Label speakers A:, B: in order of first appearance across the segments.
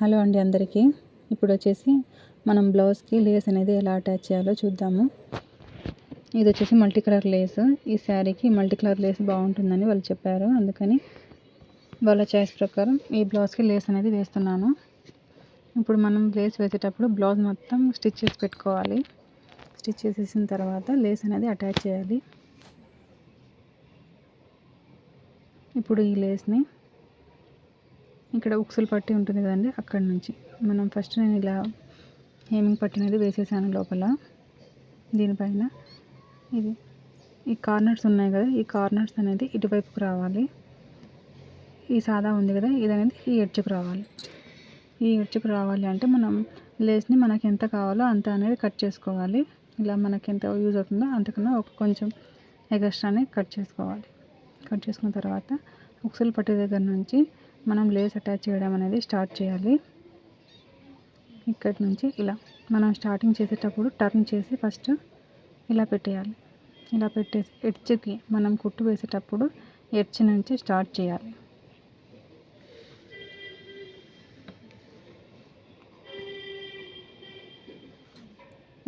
A: Hello అండి అందరికీ. ఇప్పుడు వచ్చేసి మనం బ్లౌజ్కి లేస్ అనేది ఎలా అటాచ్ చేయాలో చూద్దాము. ఇది వచ్చేసి మల్టీ కలర్ లేస్. ఈ శారీకి మల్టీ కలర్ లేస్ బాగుంటుందని వాళ్ళు చెప్పారు. అందుకని వాళ్ళ చాయిస్ ప్రకారం ఈ బ్లౌజ్కి లేస్ అనేది వేస్తున్నాను. ఇప్పుడు మనం లేస్ వేసేటప్పుడు బ్లౌజ్ మొత్తం స్టిచ్ చేసి పెట్టుకోవాలి. స్టిచ్ చేసేసిన తర్వాత లేస్ అనేది అటాచ్ చేయాలి. ఇప్పుడు ఈ లేస్ని ఇక్కడ ఉక్సులు పట్టి ఉంటుంది కదండి అక్కడి నుంచి. మనం ఫస్ట్ నేను ఇలా హేమింగ్ పట్టి అనేది వేసేసాను లోపల దీనిపైన. ఇది ఈ కార్నర్స్ ఉన్నాయి కదా ఈ కార్నర్స్ అనేది ఇటువైపుకు రావాలి. ఈ సాదా ఉంది కదా ఇది అనేది ఈ ఎడ్జ్కి రావాలి. ఈ ఎడ్జ్కి రావాలి అంటే మనం లేస్ని మనకి ఎంత కావాలో అంత అనేది కట్ చేసుకోవాలి. ఇలా మనకి ఎంత యూజ్ అవుతుందో అంతకన్నా ఒక కొంచెం ఎగస్ట్రానే కట్ చేసుకోవాలి. కట్ చేసుకున్న తర్వాత ఉక్సులు పట్టి దగ్గర నుంచి మనం లేస్ అటాచ్ చేయడం అనేది స్టార్ట్ చేయాలి. ఇక్కడి నుంచి ఇలా మనం స్టార్టింగ్ చేసేటప్పుడు టర్న్ చేసి ఫస్ట్ ఇలా పెట్టేయాలి. ఇలా పెట్టేసి ఎడ్జ్కి మనం కుట్టు వేసేటప్పుడు ఎడ్జ్ నుంచి స్టార్ట్ చేయాలి.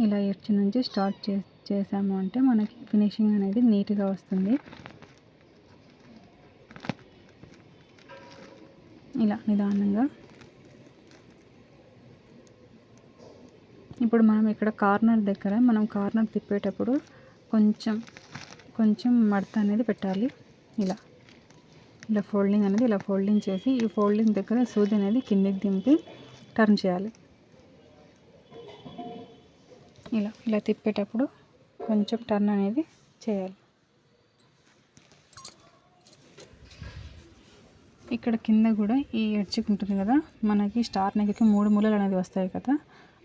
A: ఇలా ఎడ్జ్ నుంచి స్టార్ట్ చే చేసాము అంటే మనకి ఫినిషింగ్ అనేది నీట్గా వస్తుంది. ఇలా నిదానంగా. ఇప్పుడు మనం ఇక్కడ కార్నర్ దగ్గర మనం కార్నర్ తిప్పేటప్పుడు కొంచెం కొంచెం మడత అనేది పెట్టాలి. ఇలా ఇలా ఫోల్డింగ్ అనేది ఇలా ఫోల్డింగ్ చేసి ఈ ఫోల్డింగ్ దగ్గర సూది అనేది కిందికి దింపి టర్న్ చేయాలి. ఇలా ఇలా తిప్పేటప్పుడు కొంచెం టర్న్ అనేది చేయాలి. ఇక్కడ కింద కూడా ఈ ఎడ్జ్కి ఉంటుంది కదా మనకి స్టార్ నెక్కి మూడు మూలలు అనేది వస్తాయి కదా.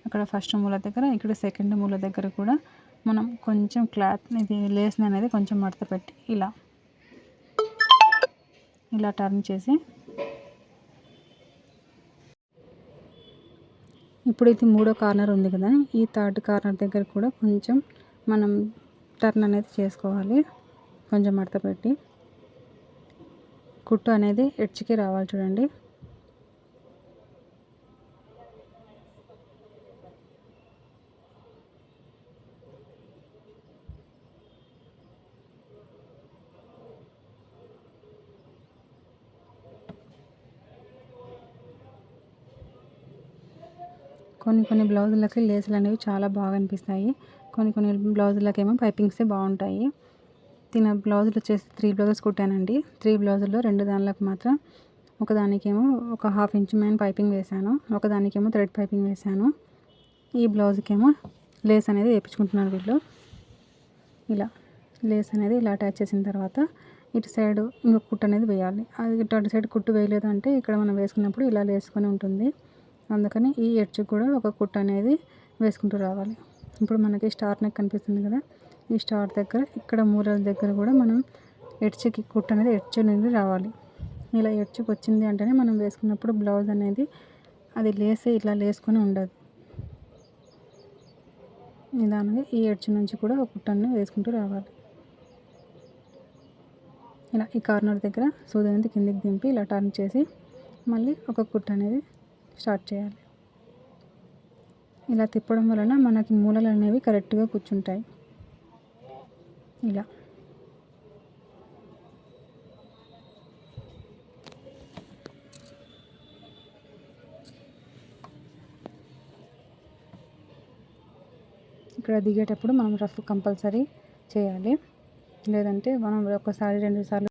A: అక్కడ ఫస్ట్ మూల దగ్గర ఇక్కడ సెకండ్ మూల దగ్గర కూడా మనం కొంచెం క్లాత్ ఇది లేస్ని అనేది కొంచెం మడత పెట్టి ఇలా ఇలా టర్న్ చేసి. ఇప్పుడు ఇది మూడో కార్నర్ ఉంది కదా ఈ థర్డ్ కార్నర్ దగ్గర కూడా కొంచెం మనం టర్న్ అనేది చేసుకోవాలి కొంచెం మడత పెట్టి. కుట్టు అనేది ఎడ్జ్కి రావాలి చూడండి. కొన్ని కొన్ని బ్లౌజులకి లేసులు అనేవి చాలా బాగా అనిపిస్తాయి. కొన్ని కొన్ని బ్లౌజులకేమో పైపింగ్సే బాగుంటాయి. తిన బ్లౌజులు వచ్చేసి త్రీ బ్లౌజెస్ కుట్టానండి. త్రీ బ్లౌజుల్లో రెండు దానిలకు మాత్రం ఒకదానికేమో ఒక హాఫ్ ఇంచ్ మ్యాన్ పైపింగ్ వేశాను. ఒకదానికేమో థ్రెడ్ పైపింగ్ వేశాను. ఈ బ్లౌజ్కేమో లేస్ అనేది వేయించుకుంటున్నాను వీళ్ళు. ఇలా లేస్ అనేది ఇలా అటాచ్ చేసిన తర్వాత ఇటు సైడ్ ఇంకొక కుట్టు అనేది వేయాలి. అది ఇటు అటు సైడ్ కుట్టు వేయలేదు అంటే ఇక్కడ మనం వేసుకున్నప్పుడు ఇలా వేసుకొని ఉంటుంది. అందుకని ఈ ఎడ్జ్ కూడా ఒక కుట్టు అనేది వేసుకుంటూ రావాలి. ఇప్పుడు మనకి స్టార్ నెక్ కనిపిస్తుంది కదా. ఈ స్టార్ దగ్గర ఇక్కడ మూరల దగ్గర కూడా మనం ఎడ్జ్కి కుట్టు అనేది ఎడ్చు అనేది రావాలి. ఇలా ఎడ్చుకు వచ్చింది అంటేనే మనం వేసుకున్నప్పుడు బ్లౌజ్ అనేది అది లేసే ఇట్లా లేసుకొని ఉండదు. నిదానంగా ఈ ఎడ్చు నుంచి కూడా ఒక కుట్టను వేసుకుంటూ రావాలి. ఇలా ఈ కార్నర్ దగ్గర సూది అనేది కిందికి దింపి ఇలా టర్న్ చేసి మళ్ళీ ఒక కుట్ట అనేది స్టార్ట్ చేయాలి. ఇలా తిప్పడం వలన మనకి మూలలు అనేవి కరెక్ట్గా కూర్చుంటాయి. ఇలా ఇక్కడ దిగేటప్పుడు మనం రఫ్ కంపల్సరీ చేయాలి. లేదంటే మనం ఒకసారి రెండు సార్లు